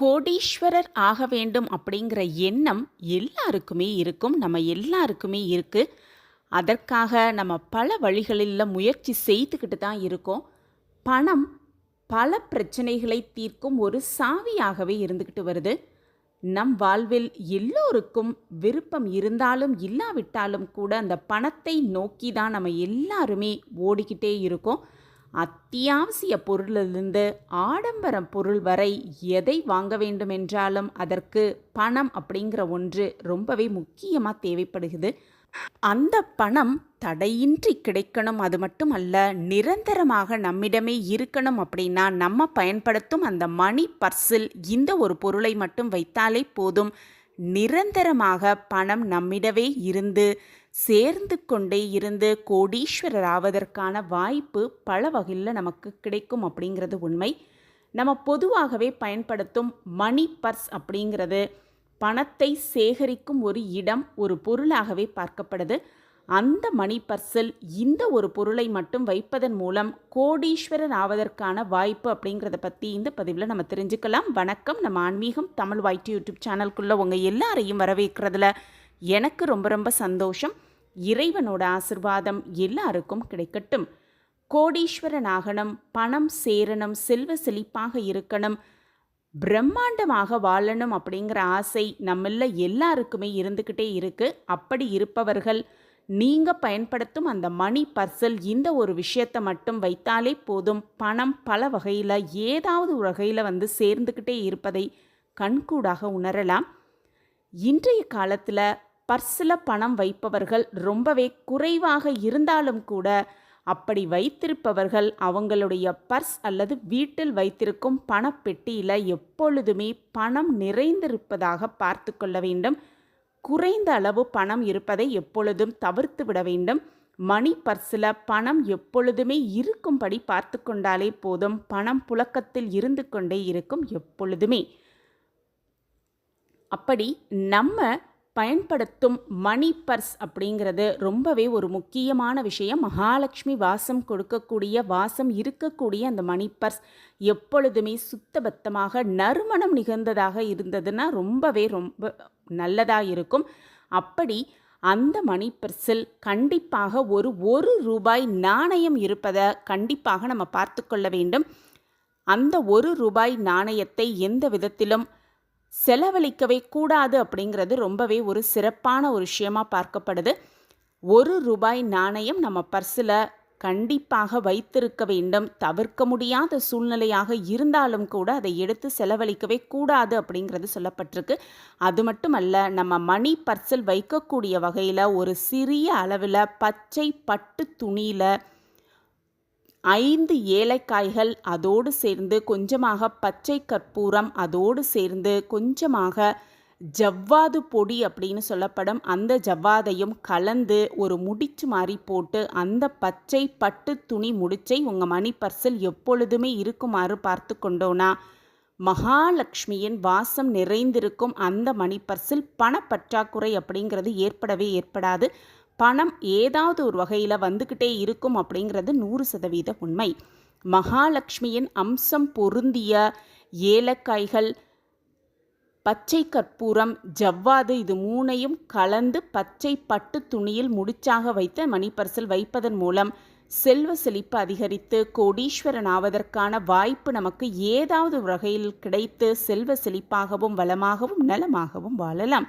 கோடீஸ்வரர் ஆக வேண்டும் அப்படிங்கிற எண்ணம் எல்லாருக்குமே இருக்கும். நம்ம எல்லாருக்குமே இருக்கு. அதற்காக நம்ம பல வழிகளில் முயற்சி செய்துக்கிட்டு தான் இருக்கோம். பணம் பல பிரச்சனைகளை தீர்க்கும் ஒரு சாவியாகவே இருந்துக்கிட்டு வருது. நம் வாழ்வில் எல்லோருக்கும் விருப்பம் இருந்தாலும் இல்லாவிட்டாலும் கூட அந்த பணத்தை நோக்கி தான் நம்ம எல்லாருமே ஓடிக்கிட்டே இருக்கோம். அத்தியாவசிய பொருளிலிருந்து ஆடம்பர பொருள் வரை எதை வாங்க வேண்டுமென்றாலும் அதற்கு பணம் அப்படிங்கிற ஒன்று ரொம்பவே முக்கியமாக தேவைப்படுகிறது. அந்த பணம் தடையின்றி கிடைக்கணும் அது மட்டும் அல்ல நிரந்தரமாக நம்மிடமே இருக்கணும் அப்படின்னா நம்ம பயன்படுத்தும் அந்த மணி பர்சில் இந்த ஒரு பொருளை மட்டும் வைத்தாலே போதும். நிரந்தரமாக பணம் நம்மிடவே இருந்து சேர்ந்து கொண்டே இருந்து கோடீஸ்வரர் ஆவதற்கான வாய்ப்பு பல வகையில் நமக்கு கிடைக்கும் அப்படிங்கிறது உண்மை. நம்ம பொதுவாகவே பயன்படுத்தும் மணி பர்ஸ் அப்படிங்கிறது பணத்தை சேகரிக்கும் ஒரு இடம் ஒரு பொருளாகவே பார்க்கப்படுது. அந்த மணி பர்ஸில் இந்த ஒரு பொருளை மட்டும் வைப்பதன் மூலம் கோடீஸ்வரர் ஆவதற்கான வாய்ப்பு அப்படிங்கிறத பற்றி இந்த பதிவில் நம்ம தெரிஞ்சுக்கலாம். வணக்கம். நம்ம ஆன்மீகம் தமிழ் வாய்ட்டு யூடியூப் சேனல்குள்ளே உங்கள் எல்லாரையும் வரவேற்கிறதுல எனக்கு ரொம்ப ரொம்ப சந்தோஷம். இறைவனோட ஆசிர்வாதம் எல்லாருக்கும் கிடைக்கட்டும். கோடீஸ்வரன் ஆகணும் பணம் சேரணும் செல்வ செழிப்பாக இருக்கணும் பிரம்மாண்டமாக வாழணும் அப்படிங்கிற ஆசை நம்மள எல்லாருக்குமே இருந்துக்கிட்டே இருக்குது அப்படி இருப்பவர்கள் நீங்கள் பயன்படுத்தும் அந்த மணி பர்சல் இந்த ஒரு விஷயத்தை மட்டும் வைத்தாலே போதும். பணம் பல வகையில் ஏதாவது ஒரு வகையில் வந்து சேர்ந்துக்கிட்டே இருப்பதை கண்கூடாக உணரலாம். இன்றைய காலத்தில் பர்ஸில் பணம் வைப்பவர்கள் ரொம்பவே குறைவாக இருந்தாலும் கூட அப்படி வைத்திருப்பவர்கள் அவங்களுடைய பர்ஸ் அல்லது வீட்டில் வைத்திருக்கும் பணப்பெட்டியில் எப்பொழுதுமே பணம் நிறைந்திருப்பதாக பார்த்து கொள்ள வேண்டும். குறைந்த அளவு பணம் இருப்பதை எப்பொழுதும் தவிர்த்து விட வேண்டும். மணி பர்ஸில் பணம் எப்பொழுதுமே இருக்கும்படி பார்த்து கொண்டாலே போதும். பணம் புழக்கத்தில் இருந்து கொண்டே இருக்கும் எப்பொழுதுமே. அப்படி நம்ம பயன்படுத்தும் மணி பர்ஸ் அப்படிங்கிறது ரொம்பவே ஒரு முக்கியமான விஷயம். மகாலட்சுமி வாசம் கொடுக்கக்கூடிய வாசம் இருக்கக்கூடிய அந்த மணி பர்ஸ் எப்பொழுதுமே சுத்தபத்தமாக நறுமணம் நிகழ்ந்ததாக இருந்ததுன்னா ரொம்பவே ரொம்ப நல்லதாக இருக்கும். அப்படி அந்த மணி பர்ஸில் கண்டிப்பாக ஒரு ஒரு ரூபாய் நாணயம் இருப்பதை கண்டிப்பாக நம்ம பார்த்து கொள்ள வேண்டும். அந்த ஒரு ரூபாய் நாணயத்தை எந்த விதத்திலும் செலவழிக்கவே கூடாது அப்படிங்கிறது ரொம்பவே ஒரு சிறப்பான ஒரு விஷயமா பார்க்கப்படுது. ஒரு ரூபாய் நாணயம் நம்ம பர்ஸில் கண்டிப்பாக வைத்திருக்க வேண்டும். தவிர்க்க முடியாத சூழ்நிலையாக இருந்தாலும் கூட அதை எடுத்து செலவழிக்கவே கூடாது அப்படிங்கிறது சொல்லப்பட்டிருக்கு. அது மட்டுமல்ல நம்ம மணி பர்ஸில் வைக்கக்கூடிய வகையில் ஒரு சிறிய அளவில் பச்சை பட்டு துணியில் ஐந்து ஏலக்காய்கள் அதோடு சேர்ந்து கொஞ்சமாக பச்சை கற்பூரம் அதோடு சேர்ந்து கொஞ்சமாக ஜவ்வாது பொடி அப்படின்னு சொல்லப்படும் அந்த ஜவ்வாதையும் கலந்து ஒரு முடிச்சு மாதிரி போட்டு அந்த பச்சை பட்டு துணி முடிச்சை உங்கள் மணி பர்சல் எப்பொழுதுமே இருக்குமாறு பார்த்து கொண்டோனா. மகாலட்சுமியின் வாசம் நிறைந்திருக்கும் அந்த மணி பர்சில் பணப்பற்றாக்குறை அப்படிங்கிறது ஏற்படவே ஏற்படாது. பணம் ஏதாவது ஒரு வகையில் வந்துக்கிட்டே இருக்கும் அப்படிங்கிறது நூறு சதவீத உண்மை. மகாலட்சுமியின் அம்சம் பொருந்திய ஏலக்காய்கள் பச்சை கற்பூரம் ஜவ்வாது இது மூணையும் கலந்து பச்சை பட்டு துணியில் முடிச்சாக வைத்த மணிப்பரிசல் வைப்பதன் மூலம் செல்வ செழிப்பு அதிகரித்து கோடீஸ்வரன் ஆவதற்கான வாய்ப்பு நமக்கு ஏதாவது வகையில் கிடைத்து செல்வ செழிப்பாகவும் வளமாகவும் நலமாகவும் வாழலாம்.